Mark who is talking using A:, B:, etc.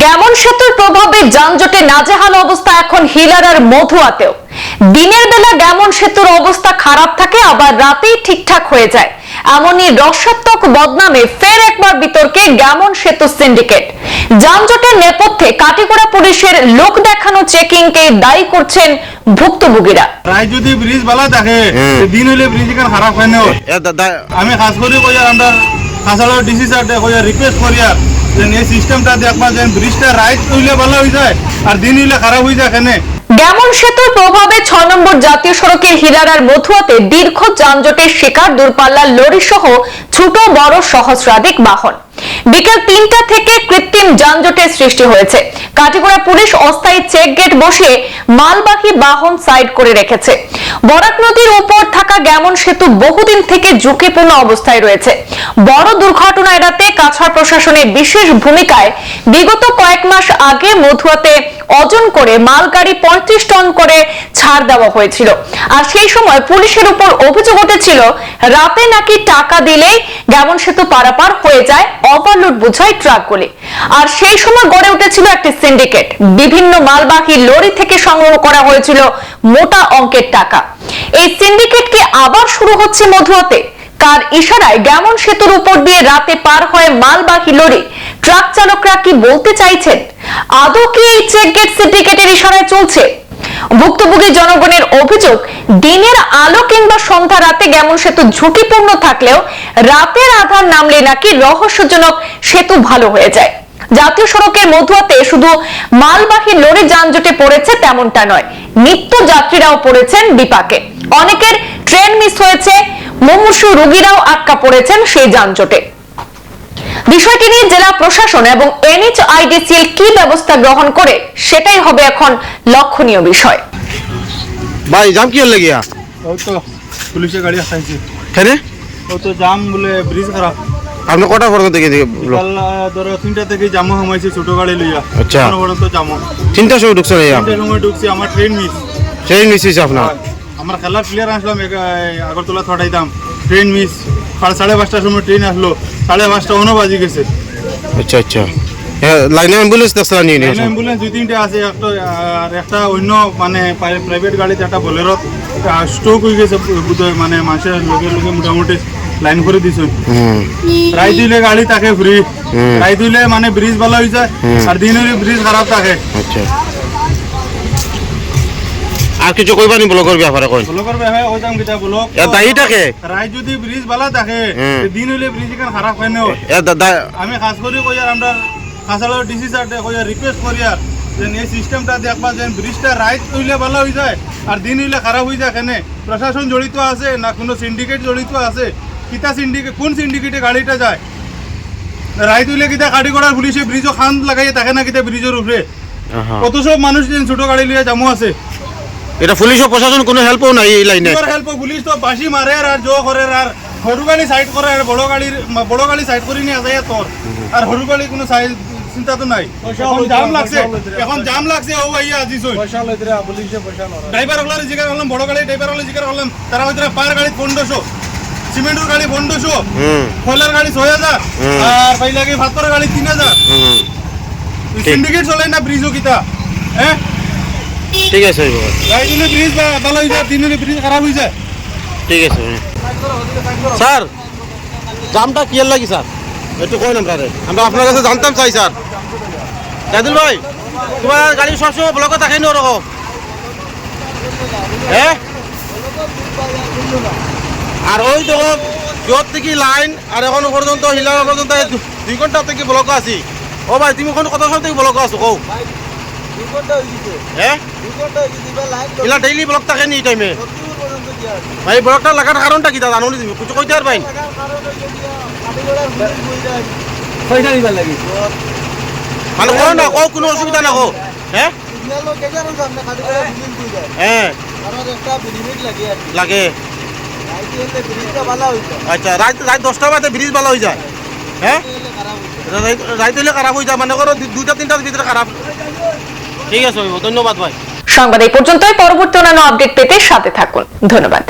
A: Gammon সেতুর প্রভাবে যানজটে নাজেহাল অবস্থা এখন হিলারার মধুয়াতেও। দিনের বেলা গ্যামন সেতুর অবস্থা খারাপ থাকে আবার রাতেই ঠিকঠাক হয়ে যায়। এমনই রসাত্মক বদনামে ফের একবার বিতর্কে গ্যামন সেতু সিন্ডিকেট। যানজটের নেপথ্যে কাটিগড়া পুলিশের লোক দেখানো চেকিংকে দায়ী করছেন ভুক্তভোগীরা।
B: প্রায় যদি ব্রিজ বালা থাকে। তো দিন হইলে ব্রিজ এখানে খারাপ হয় না?
C: দাদা
B: আমি খাস করে কই আর আমরা খাসালো ডিসি স্যার কই রিকোয়েস্ট করি আর
A: দীর্ঘ যানজটের শিকার দূরপাল্লার লরি সহ ছোট বড় সহস্রাধিক বাহন। বিকেল তিনটা থেকে কৃত্রিম যানজটের সৃষ্টি হয়েছে। কাটিগড়া পুলিশ অস্থায়ী চেক গেট বসিয়ে মালবাহী বাহন সাইড করে রেখেছে। বরাক নদীর উপর থাকা গ্যামন সেতু বহুদিন থেকে ঝুঁকিপূর্ণ অবস্থায় রয়েছে। বড় দুর্ঘটনা এড়াতে কাছাড় প্রশাসনের বিশেষ ভূমিকায় বিগত কয়েক মাস আগে মধুয়াতে অজন করে মালগাড়ি পঁয়ত্রিশ টন করে ছাড় দেওয়া হয়েছিল। আর সেই সময় পুলিশের উপর অভিযোগ উঠেছিল, রাতে নাকি টাকা দিলেই গ্যামন সেতু পারাপার হয়ে যায় ওভারলোড বোঝায় ট্রাকগুলি। আর সেই সময় গড়ে উঠেছিল একটি সিন্ডিকেট। বিভিন্ন মালবাহী লরি থেকে সংগ্রহ করা হয়েছিল মোটা অঙ্কের টাকা। এই সিন্ডিকেটকে আবার শুরু হচ্ছে মধুয়াতে কার ইশারায় গ্যামন সেতুর উপর দিয়ে রাতে পার হয় মালবাহী লরি, ট্রাক চালকরা কি বলতে চাইছেন? আদৌ কি এই চেক গেট সিন্ডিকেটের ইশারায় চলছে। ভুক্তভোগী জনগণের অভিযোগ, দিনের আলো কিংবা সন্ধ্যা রাতে গ্যামন সেতু ঝুঁকিপূর্ণ থাকলেও রাতের আধার নামলে নাকি রহস্যজনক সেতু ভালো হয়ে যায়। জাতীয় সড়কের মধুয়াতে শুধু মালবাহী লরি যানজটে পড়েছে তেমনটা নয়, নিত্য যাত্রীরাও পড়েছেন বিপাকে। অনেকের ট্রেন মিস হয়েছে, মুমূর্ষু রোগীরাও আটকা পড়েছেন সেই যানজটে। বিষয়টি নিয়ে জেলা প্রশাসন এবং এনএইচআইডিসিএল কি ব্যবস্থা গ্রহণ করে সেটাই হবে এখন লক্ষণীয় বিষয়।
C: ভাই জাম কি হলে গিয়া?
B: ওই তো পুলিশের গাড়ি আসাইছে।
C: কেন?
B: ও তো জাম বলে ব্রিজ খারাপ।
C: আপনি কটা পর্যন্ত থেকে দিকে
B: কাল আহ, ধরো তিনটা থেকে জাম হমাইছে ছোট গাড়ি লইয়া।
C: আচ্ছা।
B: এখনও পর্যন্ত জাম
C: তিনটার সময় ঢুকছে না
B: তিনটার সময় ঢুকছি আমার ট্রেন মিস
C: সেই নিশ্চিত আপনার?
B: আমার খেলার প্লেয়ার আসলাম আগরতলা ছটাইতাম ট্রেন মিস সাড়ে পাঁচটার সময় ট্রেন আসলো। সাড়ে পাঁচটা অন্য বাজি গেছে।
C: আচ্ছা আচ্ছা। লাইনে অ্যাম্বুলেন্স নিয়ে
B: অ্যাম্বুলেন্স দুই তিনটে আছে একটা আর একটা অন্য মানে প্রাইভেট গাড়িতে একটা বোলেরো স্ট্রোক হয়ে গেছে মানে মাসের লোকে লোকে মোটামুটি লাইন করে দিছে। রায় দিলে গাড়ি থাকে ফ্রি। রায় দিলে মানে ব্রিজ ভালো হয়ে যায় আর দিন ব্রিজ খারাপ থাকে।
C: আচ্ছা। আর কিছু কইবা নি ব্লগের ব্যাপারে কই
B: ব্লকের ব্যাপারে ওই দাম কিটা ব্লক
C: এ দায়ীটাকে
B: রায় যদি ব্রিজ ভালো থাকে দিন হলে ব্রিজ এখানে খারাপ হয় না
C: এ দাদা
B: আমি খাস করে কই আর আমরা খাসালো ডিসি স্যার কই রিকোয়েস্ট করি আর যে এই সিস্টেমটা দেখবা যে ব্রিজটা রাইট হইলে ভালো হয়ে যায় আর দিন হইলে খারাপ হয়ে যায় এখানে প্রশাসন জড়িত আছে না কোনো সিন্ডিকেট জড়িত আছে? কিতা সিন্ডিকেট কোন সিন্ডিকেটে গাড়িটা যায়? রাইট হইলে কিতা গাড়ি করার পুলিশে ব্রিজও খান লাগাইয়ে থাকে না কিতা ব্রিজের উপরে। কত সব মানুষ যেন ছোট গাড়ি লিয়ে জামু আছে?
C: এটা পুলিশ ও প্রশাসন কোনো হেল্পও নাই এই লাইনে
B: হেল্প পুলিশ তো বাসি মারে আর জো করে আর সরু গাড়ি সাইড করে আর বড় গাড়ির বড় গাড়ি সাইড করে নিয়ে যায় তোর আর সরু গাড়ি কোনো সাইড চিন্তা তো নাই এখন জাম লাগছে এখন জাম লাগছে ও ভাইয়া আজিস ড্রাইভার হলার জিগার হলাম বড় গাড়ি ড্রাইভার হলে জিগার হলাম তারা হয়তো পার গাড়ি পনেরোশো সিমেন্টের গাড়ি পনেরোশো
C: হুম।
B: খোলার গাড়ি ছয় হাজার। আর ভাই লাগে ভাতর গাড়ি তিন হাজার সিন্ডিকেট চলে না ব্রিজও কিতা হ্যাঁ
C: ঠিক আছে
B: হয়ে
C: ঠিক আছে হুম। স্যার জামটা কি এর লাগি স্যার? একটু কই আমরা আমরা আপনার কাছে জানতাম চাই স্যার। জাদিল ভাই তোমার গাড়ি সবসময় ব্লকে থাকে নি ওরকম? হ্যাঁ? আর ওই দেখো যত থেকে লাইন আর এখনও পর্যন্ত হিলার পর্যন্ত দুই ঘণ্টা থেকে ব্লক আছি। ও ভাই তুমি কোন কত সময় থেকে ব্লক আছো কও? হ্যাঁ হিলা ডেইলি ব্লক থাকে নি টাইমে ভাই ব্লকটা লাগার কারণটা কি দাদা জানো তুমি? কিছু কইতে পারবেন মানে কো না কো কোনো অসুবিধা না কো হ্যাঁ হ্যাঁ লাগে আচ্ছা রাত রাত দশটা বাজে ব্রিজ ভালো হয়ে যায়। হ্যাঁ রাত হলে খারাপ হয়ে যায়। মানে করো দুইটা তিনটার ভিতরে খারাপ ঠিক আছে ধন্যবাদ ভাই।
A: সংবাদ এই পর্যন্তই। পরবর্তী অন্যান্য আপডেট পেতে সাথে থাকুন। ধন্যবাদ।